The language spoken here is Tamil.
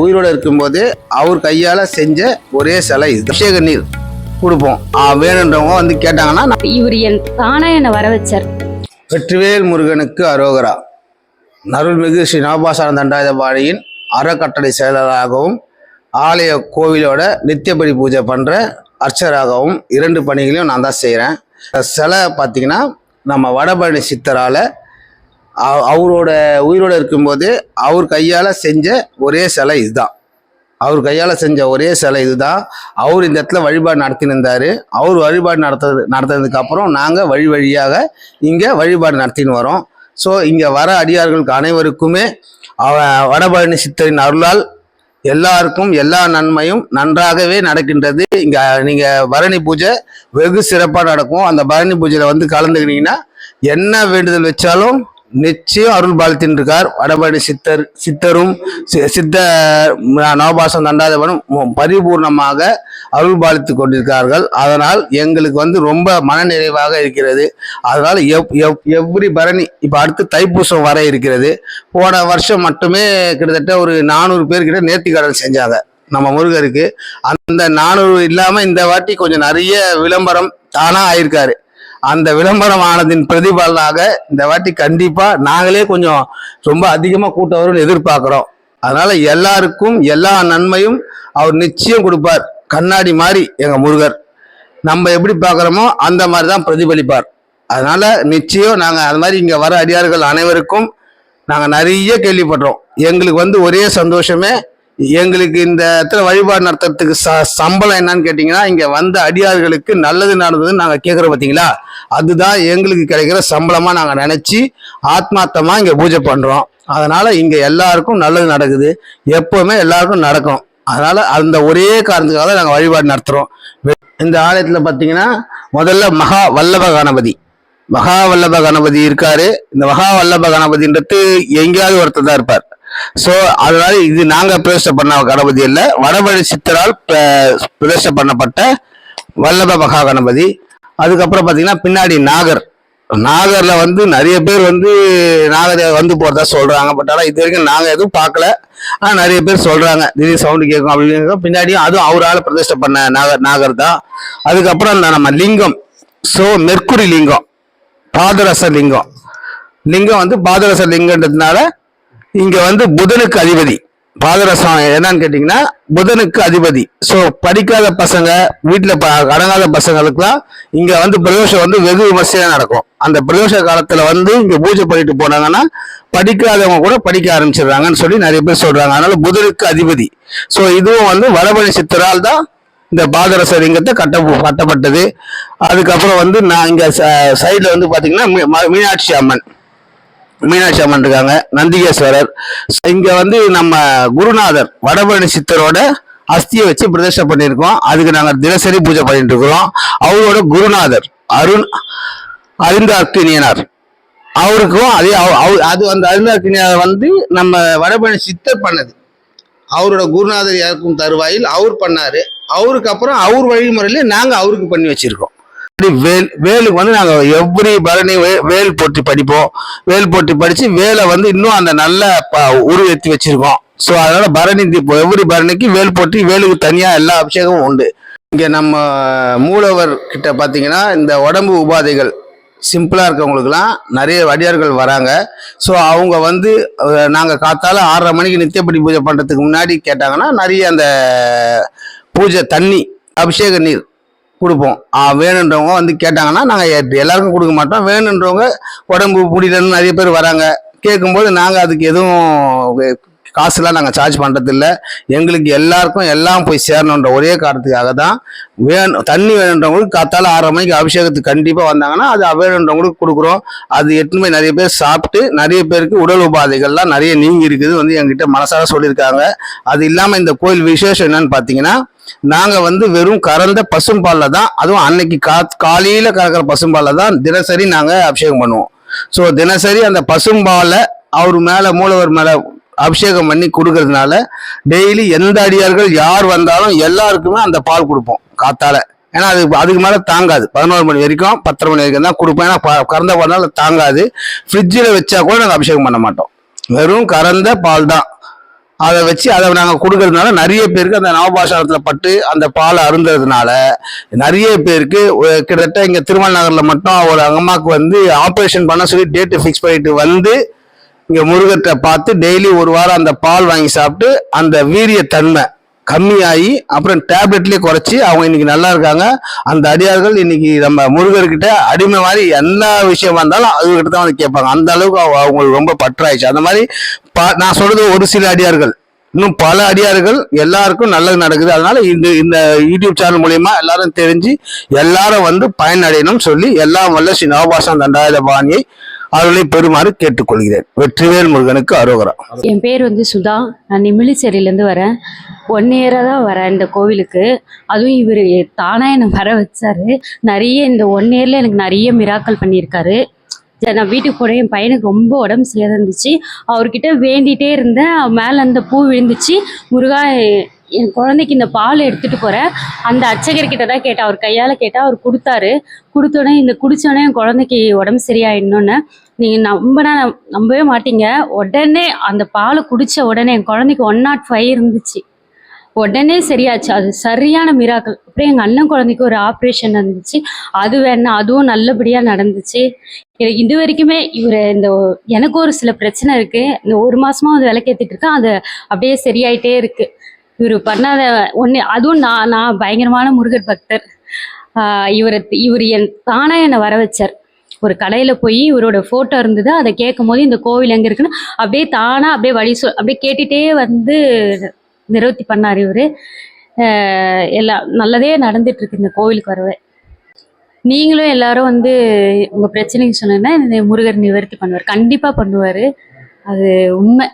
உயிரோடு இருக்கும்போது அவர் கையால் செஞ்ச ஒரே சிலை அபிஷேக நீர் கொடுப்போம். வேணுன்றவங்க வந்து கேட்டாங்கன்னா இவர் என் தானா என்னை வர வச்சார். வெற்றிவேல் முருகனுக்கு அரோகரா. அருள்மிகு ஸ்ரீ நவபாசான தண்டாயுதபாணியின் அறக்கட்டளை செயலராகவும் ஆலய கோவிலோட நித்தியபடி பூஜை பண்ணுற அர்ச்சகராகவும் இரண்டு பணிகளையும் நான் தான் செய்கிறேன் சிலை பார்த்தீங்கன்னா நம்ம வடபழனி சித்தரால் அவரோட உயிரோடு இருக்கும்போது அவர் கையால் செஞ்ச ஒரே சிலை இதுதான். அவர் கையால் செஞ்ச ஒரே சிலை இதுதான். அவர் இந்த இடத்துல வழிபாடு நடத்தினிருந்தார். அவர் வழிபாடு நடத்துறது நடத்துனதுக்கப்புறம் நாங்கள் வழி வழியாக இங்கே வழிபாடு நடத்தின்னு வரோம். ஸோ இங்கே வர அடியார்களுக்கு அனைவருக்குமே அவ வடபழனி சித்தரின் அருளால் எல்லாருக்கும் எல்லா நன்மையும் நன்றாகவே நடக்கின்றது. இங்கே நீங்கள் பரணி பூஜை வெகு சிறப்பாக நடக்கும். அந்த பரணி பூஜையில் வந்து கலந்துக்கினீங்கன்னா என்ன வேண்டுதல் வச்சாலும் நிச்சயம் அருள் பாலித்தின் இருக்கார் வடபடி சித்தர் சித்தரும் சி- சித்த நவபாசம் தண்டாதவனும் பரிபூர்ணமாக அருள் பாலித்து கொண்டிருக்கார்கள். அதனால் எங்களுக்கு வந்து ரொம்ப மனநிறைவாக இருக்கிறது. அதனால் எவ் எவ் எவ்ரி பரணி இப்போ அடுத்து தைப்பூசம் வர இருக்கிறது. போன வருஷம் மட்டுமே கிட்டத்தட்ட ஒரு நானூறு பேர்கிட்ட நேர்த்திக்கடன் செஞ்சாங்க. நம்ம முருகருக்கு. அந்த நானூறு இல்லாமல் இந்த வாட்டி கொஞ்சம் நிறைய விளம்பரம் தானாக ஆயிருக்காரு. அந்த விளம்பரம் ஆனதின் பிரதிபலனாக இந்த வாட்டி கண்டிப்பா நாங்களே கொஞ்சம் ரொம்ப அதிகமா கூட்டம் வரும்னு எதிர்பார்க்கிறோம். அதனால எல்லாருக்கும் எல்லா நன்மையும் அவர் நிச்சயம் கொடுப்பார். கண்ணாடி மாதிரி எங்க முருகர். நம்ம எப்படி பார்க்குறோமோ அந்த மாதிரி தான் பிரதிபலிப்பார். அதனால நிச்சயம் நாங்கள் அது மாதிரி இங்கே வர அடியார்கள் அனைவருக்கும் நாங்கள் நிறைய கேள்விப்படுறோம். எங்களுக்கு வந்து ஒரே சந்தோஷமே எங்களுக்கு இந்த இடத்துல வழிபாடு நடத்துறதுக்கு ச சம்பளம் என்னன்னு கேட்டிங்கன்னா இங்கே வந்த அடியார்களுக்கு நல்லது நடந்ததுன்னு நாங்கள் கேட்குறோம் பார்த்தீங்களா அதுதான் எங்களுக்கு கிடைக்கிற சம்பளமாக நாங்கள் நினச்சி ஆத்மார்த்தமாக இங்கே பூஜை பண்ணுறோம் அதனால் இங்கே எல்லாருக்கும் நல்லது நடக்குது. எப்போவுமே எல்லாருக்கும் நடக்கும். அதனால் அந்த ஒரே காரணத்துக்காக தான் நாங்கள் வழிபாடு நடத்துகிறோம் இந்த ஆலயத்தில் பார்த்தீங்கன்னா முதல்ல மகா வல்லப கணபதி. மகா வல்லப கணபதி இருக்காரு. இந்த மகா வல்லப கணபதின்றது எங்கேயாவது ஒருத்தர் தான் இருப்பார். ஸோ அதனால இது நாங்கள் பிரதிஷ்டை பண்ண கணபதி இல்லை வடமொழி சித்தரால் பிரதிஷ்டை பண்ணப்பட்ட வல்லப மகா கணபதி அதுக்கப்புறம் பார்த்தீங்கன்னா பின்னாடி நாகர். நாகரில் வந்து நிறைய பேர் வந்து நாகரை வந்து போகிறதா சொல்கிறாங்க பட் ஆனால் இது வரைக்கும் நாங்கள் எதுவும் பார்க்கல ஆனால் நிறைய பேர் சொல்கிறாங்க திடீர் சவுண்டு கேட்கும் அப்படின்னு பின்னாடியும் அதுவும் அவரால் பிரதிஷ்டை பண்ண நாகர் நாகர் தான். அதுக்கப்புறம் நம்ம லிங்கம். ஸோ மெர்க்குரி லிங்கம். பாதரச லிங்கம். லிங்கம் வந்து பாதரச லிங்கன்றதுனால இங்க வந்து புதனுக்கு அதிபதி. பாதரசம் என்னன்னு கேட்டீங்கன்னா புதனுக்கு அதிபதி. ஸோ படிக்காத பசங்க வீட்டில் ப அடங்காத பசங்களுக்குலாம் இங்கே வந்து பிரதோஷம் வந்து வெகு விமர்சையாக நடக்கும். அந்த பிரதோஷ காலத்தில் வந்து இங்கே பூஜை பண்ணிட்டு போனாங்கன்னா படிக்காதவங்க கூட படிக்க ஆரம்பிச்சிடுறாங்கன்னு சொல்லி நிறைய பேர் சொல்கிறாங்க அதனால புதனுக்கு அதிபதி. ஸோ இதுவும் வந்து வடபழனி சித்தரால் தான் இந்த பாதரச லிங்கத்தை கட்ட கட்டப்பட்டது. அதுக்கப்புறம் வந்து நான் இங்கே சைடில் வந்து பார்த்தீங்கன்னா மீ- ம- மீனாட்சி அம்மன். மீனாட்சி அம்மன் இருக்காங்க நந்திகேஸ்வரர். இங்க வந்து நம்ம குருநாதர் வடபழனி சித்தரோட அஸ்தியை வச்சு பிரதிஷ்டை பண்ணியிருக்கோம். அதுக்கு நாங்கள் தினசரி பூஜை பண்ணிட்டு இருக்கிறோம். அவரோட குருநாதர் அருண் அருந்தார்க்கினியனார் அவருக்கும் அதே அவ- அது அந்த அருந்தார்க்கினியார் வந்து நம்ம வடபழனி சித்தர் பண்ணது. அவரோட குருநாதர் இறக்கும் தருவாயில் அவர் பண்ணாரு. அவருக்கு அப்புறம் அவர் வழிமுறையில நாங்கள் அவருக்கு பண்ணி வச்சிருக்கோம். வேல் வேலுக்கு வந்து நாங்கள் எவ்ரி பரணி வே- வேல் போட்டி படிப்போம். வேல் போட்டி படித்து வேலை வந்து இன்னும் அந்த நல்ல ப- உருவெத்தி வச்சுருக்கோம். ஸோ அதனால் பரணி தீபம் எவ்ரி பரணிக்கு வேல் போட்டி வேலுக்கு தனியாக எல்லா அபிஷேகமும் உண்டு. இங்கே நம்ம மூலவர் கிட்ட பார்த்தீங்கன்னா இந்த உடம்பு உபாதைகள் சிம்பிளாக இருக்கவங்களுக்குலாம் நிறைய வடியார்கள் வராங்க. ஸோ அவங்க வந்து நாங்கள் காத்தால ஆறரை மணிக்கு நித்தியப்படி பூஜை பண்ணுறதுக்கு முன்னாடி கேட்டாங்கன்னா நிறைய அந்த பூஜை தண்ணி அபிஷேக நீர் கொடுப்போம். வேணுன்றவங்க வந்து கேட்டாங்கன்னா நாங்கள் எல்லாருக்கும் கொடுக்க மாட்டோம். வேணுன்றவங்க உடம்பு முடியலன்னு நிறைய பேர் வராங்க. கேட்கும்போது நாங்கள் அதுக்கு எதுவும் காசுலாம் நாங்கள் சார்ஜ் பண்ணுறதில்ல எங்களுக்கு எல்லாருக்கும் எல்லாம் போய் சேரணுன்ற ஒரே காரணத்துக்காக தான் வேணும் தண்ணி வேணுன்றவங்களுக்கு காத்தால ஆறரை மணிக்கு அபிஷேகத்துக்கு கண்டிப்பாக வந்தாங்கன்னா அது வேணுன்றவங்களுக்கு கொடுக்குறோம். அது எட்டுமே நிறைய பேர் சாப்பிட்டு நிறைய பேருக்கு உடல் உபாதைகள்லாம் நிறைய நீங்கி இருக்குது வந்து எங்கிட்ட மனசார சொல்லியிருக்காங்க. அது இல்லாமல் இந்த கோயில் விசேஷம் என்னன்னு பார்த்தீங்கன்னா நாங்கள் வந்து வெறும் கறந்த பசும்பாலில் தான் அதுவும் அன்னைக்கு கா காலையில் கறக்கிற பசும்பாலில் தான் தினசரி நாங்கள் அபிஷேகம் பண்ணுவோம். ஸோ தினசரி அந்த பசும்பாலை அவர் மேலே மூலவர் மேலே அபிஷேகம் பண்ணி கொடுக்கறதுனால டெய்லி எந்த அடியார்கள் யார் வந்தாலும் எல்லாருக்குமே அந்த பால் கொடுப்போம் காத்தால. ஏன்னா அது அதுக்கு மேலே தாங்காது. பதினோரு மணி வரைக்கும் பத்தரை மணி வரைக்கும் தான் கொடுப்போம். ஏன்னா கறந்த பால்னால தாங்காது. ஃப்ரிட்ஜில் வச்சா கூட நாங்கள் அபிஷேகம் பண்ண மாட்டோம். வெறும் கறந்த பால் தான். அதை வச்சு அதை நாங்கள் கொடுக்கறதுனால நிறைய பேருக்கு அந்த நவபாஷாரத்தில் பட்டு அந்த பாலை அருந்ததுனால நிறைய பேருக்கு கிட்டத்தட்ட இங்கே திருமல் நகரில் மட்டும் ஒரு அம்மாவுக்கு வந்து ஆப்ரேஷன் பண்ண சொல்லி டேட்டு ஃபிக்ஸ் பண்ணிட்டு வந்து இங்கே முருகத்தை பார்த்து டெய்லி ஒரு வாரம் அந்த பால் வாங்கி சாப்பிட்டு அந்த வீரிய தன்மை கம்மியாகி அப்புறம் டேப்லெட்லேயே குறைச்சி அவங்க இன்னைக்கு நல்லா இருக்காங்க. அந்த அடியார்கள் இன்னைக்கு நம்ம முருகர்கிட்ட அடிமை மாதிரி என்ன விஷயமா இருந்தாலும் அதுகிட்ட தான் வந்து கேட்பாங்க. அந்த அளவுக்கு அவங்களுக்கு ரொம்ப பற்றாயிடுச்சு. அந்த மாதிரி ப- நான் சொல்றது ஒரு சில அடியார்கள். இன்னும் பல அடியார்கள் எல்லாருக்கும் நல்லது நடக்குது. அதனால இந்த இந்த யூடியூப் சேனல் மூலியமா எல்லாரும் தெரிஞ்சு எல்லாரும் வந்து பயனடையணும்னு சொல்லி எல்லாம் வல்ல ஸ்ரீ நவபாசன் தண்டாயுத பாணியை அவர்களை பெறுமாறு கேட்டுக்கொள்கிறேன். வெற்றிவேல் முருகனுக்கு அரோகரா. என் பேர் வந்து சுதா. நான் நிமிலிச்சேரியிலேருந்து வரேன். ஒன் இயராக தான் வரேன் இந்த கோவிலுக்கு. அதுவும் இவர் தானாக என்னை வர வச்சாரு. நிறைய இந்த ஒன் இயரில் எனக்கு நிறைய மிராக்கள் பண்ணியிருக்காரு. நான் வீட்டுக்கு போனேன். என் பையனுக்கு ரொம்ப உடம்பு சரியாக இருந்துச்சு. அவர்கிட்ட வேண்டிகிட்டே இருந்தேன். மேலே அந்த பூ விழுந்துச்சு. முருகா என் குழந்தைக்கு இந்த பால் எடுத்துகிட்டு போகிறேன் அந்த அர்ச்சகர்கிட்ட தான் கேட்டேன். அவர் கையால் கேட்டால் அவர் கொடுத்தாரு. கொடுத்தோடனே இந்த குடித்தோடனே என் குழந்தைக்கு உடம்பு சரியாயிடணுன்னு நீங்கள் நம்பினா நம்பவே மாட்டீங்க. உடனே அந்த பாலை குடித்த உடனே என் குழந்தைக்கு ஒன் நாட் ஃபைவ் இருந்துச்சு. உடனே சரியாச்சு. அது சரியான மிராக்கள் அப்புறம் எங்கள் அண்ணன் குழந்தைக்கு ஒரு ஆப்ரேஷன் இருந்துச்சு அது வேணா அதுவும் நல்லபடியாக நடந்துச்சு. இது வரைக்குமே இவர் இந்த எனக்கு ஒரு சில பிரச்சனை இருக்குது இந்த ஒரு மாதமாக வந்து விளக்கேற்றிட்டு இருக்கேன். அது அப்படியே சரியாயிட்டே இருக்குது இவர் பண்ணாத ஒன்று அதுவும் நான் நான் பயங்கரமான முருகர் பக்தர். இவர் இவர் என் தானாக என்னை வர வச்சார். ஒரு கடையில் போய் இவரோட ஃபோட்டோ இருந்தது அதை கேட்கும் போது இந்த கோவில் எங்கே இருக்குன்னு அப்படியே தானாக அப்படியே வழி சொல் அப்படியே கேட்டுகிட்டே வந்து நிறுத்தி பண்ணார் இவர். எல்லாம் நல்லதே நடந்துட்டு இருக்கு இந்த கோவிலுக்கு வரவே. நீங்களும் எல்லாரும் வந்து உங்கள் பிரச்சனைக்கு சொன்னீங்கன்னா முருகர் நிவர்த்தி பண்ணுவார். கண்டிப்பாக பண்ணுவார். அது உண்மை.